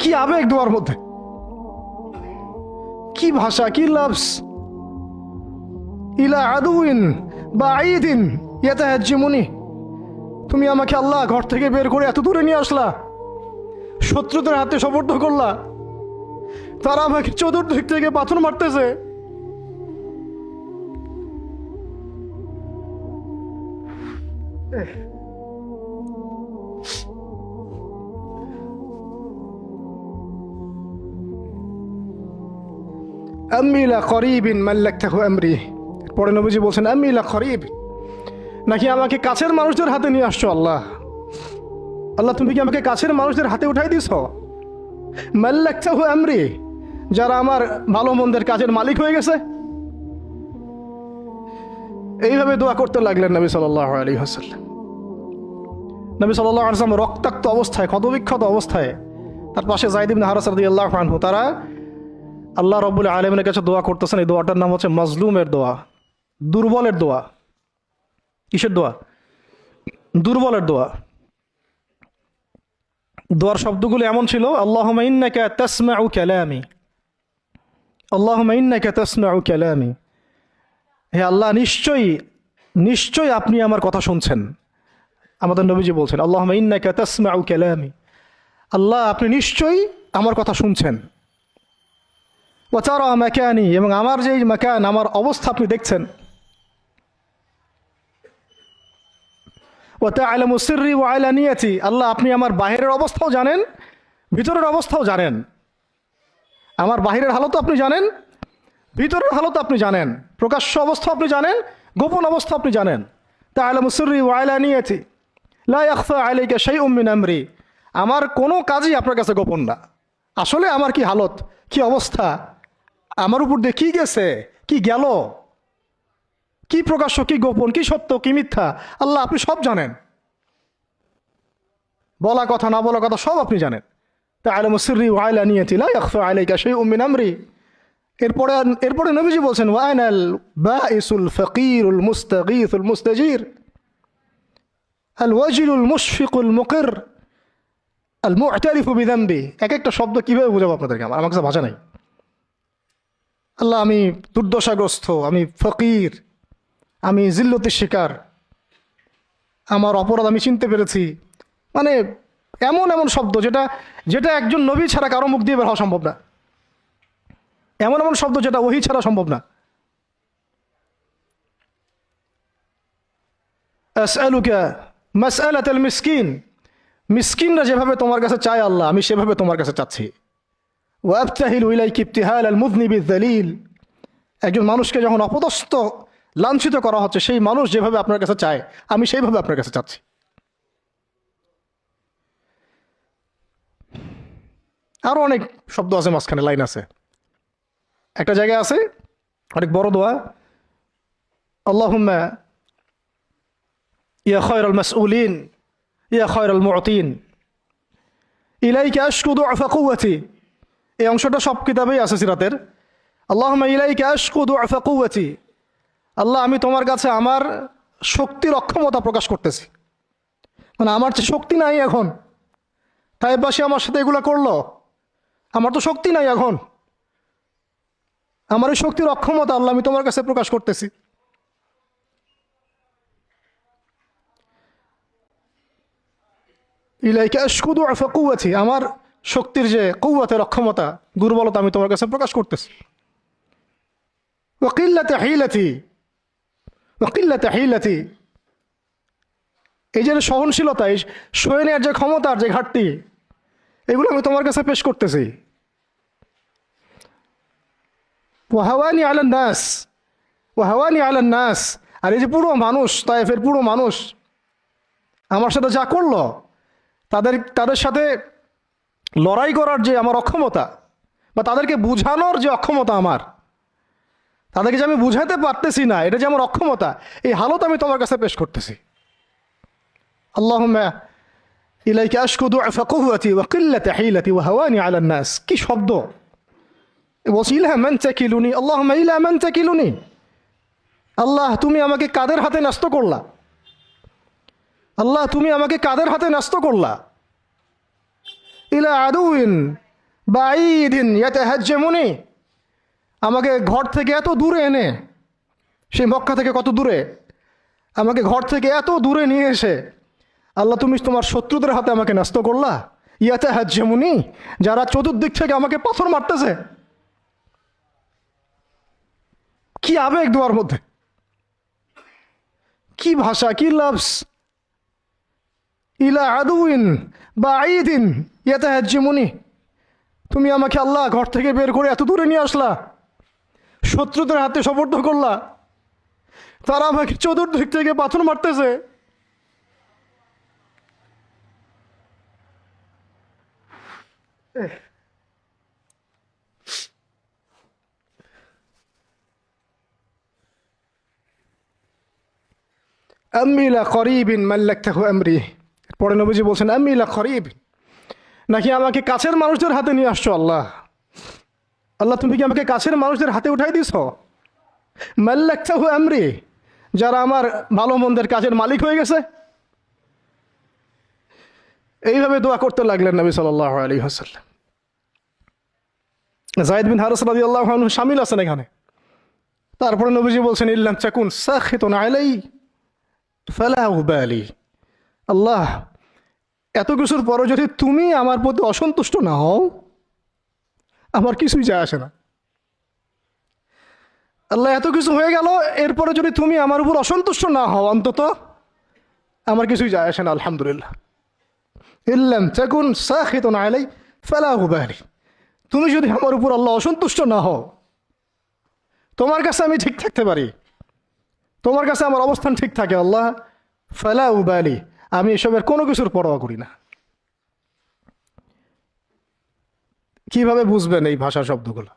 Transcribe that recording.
কি আবেগ দোয়ার মধ্যে? কি ভাষা, কি লাভস ইলা আদুইন বা আইদিন ইয়াতে হাজ্জিমুনি তুমি আমাকে আল্লাহ ঘর থেকে বের করে এত দূরে নিয়ে আসলা। শত্রুদের হাতে সমর্থ করলা। তারা আমাকে চতুর্দিক থেকে পাথর মারতেছে। আমিলা করিবিন মাল্লাক্তাহু আমরি পরে নবীজি বলছেন আমিলা করিব নাকি আমাকে কাছের মানুষদের হাতে নিয়ে আসছো আল্লাহ? আল্লাহ, তুমি কি আমাকে কাছের মানুষদের হাতে উঠাই দিছ? মাল্লাক্তাহু আমরি যারা আমার ভালো মন্দের কাজের মালিক হয়ে গেছে? এইভাবে দোয়া করতে লাগলেন নবী সাল্লাহ আলী হাসাল্লাম নবী সাল্লাহ আসলাম রক্তাক্ত অবস্থায়, ক্ষতবিক্ষত অবস্থায় তার পাশে জাইদিন হারাস রদি আল্লাহ আনহু, তারা আল্লাহ রব্বুল আলমের কাছে দোয়া করতেছেন, এই দোয়াটার নাম হচ্ছে মজলুমের দোয়া, দুর্বলের দোয়া। কিসের দোয়া? দুর্বলের দোয়া। দোয়ার শব্দগুলো এমন ছিল আল্লাহ ইন্নাকা তাসমাউ কালামি। আল্লাহ ইন্নাকা তাসমাউ কালামি। হে আল্লাহ, নিশ্চয়ই নিশ্চয়ই আপনি আমার কথা শুনছেন। আমাদের নবীজি বলছেন আল্লাহ ইন্নাকা তাসমাউ কালামি। আল্লাহ, আপনি নিশ্চয়ই আমার কথা শুনছেন। ওচারা ম্যাকানি এবং আমার যে ম্যাকান আমার অবস্থা আপনি দেখছেন ওতে আলমুসিরি ও আয়লা নিয়েছি আল্লাহ আপনি আমার বাহিরের অবস্থাও জানেন ভিতরের অবস্থাও জানেন আমার বাহিরের হালত আপনি জানেন ভিতরের হালত আপনি জানেন প্রকাশ্য অবস্থা আপনি জানেন, গোপন অবস্থা আপনি জানেন। তা আলমুসিরি ও আলানিয়াছি লা ইয়াখফা আলাইকা সেই উম্মিন আমরি। আমার কোনো কাজই আপনার কাছে গোপন না। আসলে আমার কি হালত, কি অবস্থা? আমার উপর দিয়ে কি গেছে? কি গেল? কি প্রকাশ্য, কি গোপন, কি সত্য, কি মিথ্যা? আল্লাহ আপনি সব জানেন। বলা কথা, না বলা কথা সব আপনি জানেন। তা আলম সিরি ওয়াইলা নিয়েছিল আলাইকা সেই উম্মিন আমরি। এরপরে এরপরে নবীজি বলছেন ওয়াইনাল বাইসুল ফকিরুল মুস্তাগীসুল মুস্তাজির। আল ওয়াজিলুল মুশফিকুল মুকির। আল মুআতারিফু বিদাম্বি এক একটা শব্দ কীভাবে বোঝাবো আপনাদেরকে? আমার আমার কাছে ভাষা নাই। আল্লাহ, আমি দুর্দশাগ্রস্ত, আমি ফকির, আমি জিল্লতির শিকার। আমার অপরাধ আমি চিনতে পেরেছি। মানে এমন এমন শব্দ যেটা যেটা একজন নবী ছাড়া কারও মুখ দিয়ে বের হওয়া সম্ভব না। এমন এমন শব্দ যেটা ওহি ছাড়া সম্ভব না। মিসকিন। মিসকিনরা যেভাবে তোমার কাছে চায় আল্লাহ, আমি সেভাবে তোমার কাছে চাচ্ছি। আল একজন মানুষকে যখন অপদস্থ, লাঞ্ছিত করা হচ্ছে, সেই মানুষ যেভাবে আপনার কাছে চায়, আমি সেইভাবে আপনার কাছে চাচ্ছি। আরও অনেক শব্দ আছে, মাঝখানে লাইন আছে। একটা জায়গায় আছে, অনেক বড় দোয়া। আল্লাহুম্মা, ইয়া খয়রাল মাসউলিন, ইয়া খয়রাল মুতিন ইলাইকা আশকু দুআফা কুওয়াতি। এই অংশটা সব কিতাবেই আছে সিরাতের। আল্লাহুম্মা ইলাইকা আশকু দুআফা কুওয়াতি। আল্লাহ, আমি তোমার কাছে আমার শক্তির অক্ষমতা প্রকাশ করতেছি। মানে আমার যে শক্তি নাই এখন তাই পাশে আমার সাথে এগুলো করল, আমার তো শক্তি নাই এখন। আমার এই শক্তির অক্ষমতা আল্লাহ, আমি তোমার কাছে প্রকাশ করতেছি। ইলাইকা আশকুদু আফা কুয়াছি আমার শক্তির যে কৌয়াতের অক্ষমতা, দুর্বলতা আমি তোমার কাছে প্রকাশ করতেছি। ওকিল্লাতে হিলাতি ওকিল্লাতে হিলাতি এই যে সহনশীলতা, এই সয়ে নেওয়ার যে ক্ষমতার যে ঘাটতি, এগুলো আমি তোমার কাছে পেশ করতেছি। ওয়াহাওয়ানি আলান নাস, ওয়াহাওয়ানি আলান নাস। আর এই যে পুরো মানুষ তাইফের পুরো মানুষ, আমার সাথে যা করল, তাদের তাদের সাথে লড়াই করার যে আমার অক্ষমতা বা তাদেরকে বুঝানোর যে অক্ষমতা আমার, তাদেরকে যে আমি বুঝাতে পারতেছি না, এটা যে আমার অক্ষমতা, এই হালত আমি তোমার কাছে পেশ করতেছি। আল্লাহ ইলাইকে আশকুদু কি শব্দ? ইলা মান চাকিলুনি আল্লাহ ইলা মান চাকিলুনি আল্লাহ, তুমি আমাকে কাদের হাতে ন্যস্ত করলা? আল্লাহ, তুমি আমাকে কাদের হাতে ন্যস্ত করলা? ইলা আদুইন বা ঈদিন ইয়াতে হাজ্যেমুনি আমাকে ঘর থেকে এত দূরে এনে সেই মক্কা থেকে কত দূরে? আমাকে ঘর থেকে এত দূরে নিয়ে এসে, আল্লাহ তুমি তোমার শত্রুদের হাতে আমাকে ন্যস্ত করলা? ইয়াতে হাজ্যেমুনি যারা চতুর্দিক থেকে আমাকে পাথর মারতেছে। কি আবেগ দোয়ার মধ্যে। কি ভাষা, কি লাভস ইলা আদুইন বা আইদিন ইয়াতে হাজ্যেমুনি তুমি আমাকে আল্লাহ ঘর থেকে বের করে এত দূরে নিয়ে আসলা, শত্রুদের হাতে সমর্থ করলা। তারা আমাকে চতুর্দিক থেকে পাথর মারতেছে। আমিলা করিবিন মাল্লাক্তাহু আমরি। পরে নবীজি বলছেন আমিলা করিব নাকি আমাকে কাছের মানুষদের হাতে নিয়ে আসছো আল্লাহ? আল্লাহ, তুমি কি আমাকে কাছের মানুষদের হাতে উঠাই দিছ? মাল্লাক্তাহু আমরি। যারা আমার ভালো মন্দের কাজের মালিক হয়ে গেছে। এইভাবে দোয়া করতে লাগলেন নবী সাল্লাহ আলী হাসাল্লাম জায়দ বিন হারস রাজি আল্লাহ সামিল আছেন এখানে। তারপরে নবীজি বলছেন ইল্লাম চাকুন সাখিত আলাই ফেলা উবালি আল্লাহ, এত কিছুর পরও যদি তুমি আমার প্রতি অসন্তুষ্ট না হও, আমার কিছুই যায় আসে না। আল্লাহ, এত কিছু হয়ে গেল এরপরে যদি তুমি আমার উপর অসন্তুষ্ট না হও, অন্তত আমার কিছুই যায় আসে না, আলহামদুলিল্লাহ। ইল্লাম সাখিত আলাই, ফেলা উবালি তুমি যদি আমার উপর আল্লাহ অসন্তুষ্ট না হও, তোমার কাছে আমি ঠিক থাকতে পারি। তোমার কাছে আমার অবস্থান ঠিক থাকে, আল্লাহ, ফেলা উবালি আমি এসবের কোনো কিছুর পরোয়া করি না। কীভাবে বুঝবেন এই ভাষা শব্দগুলো?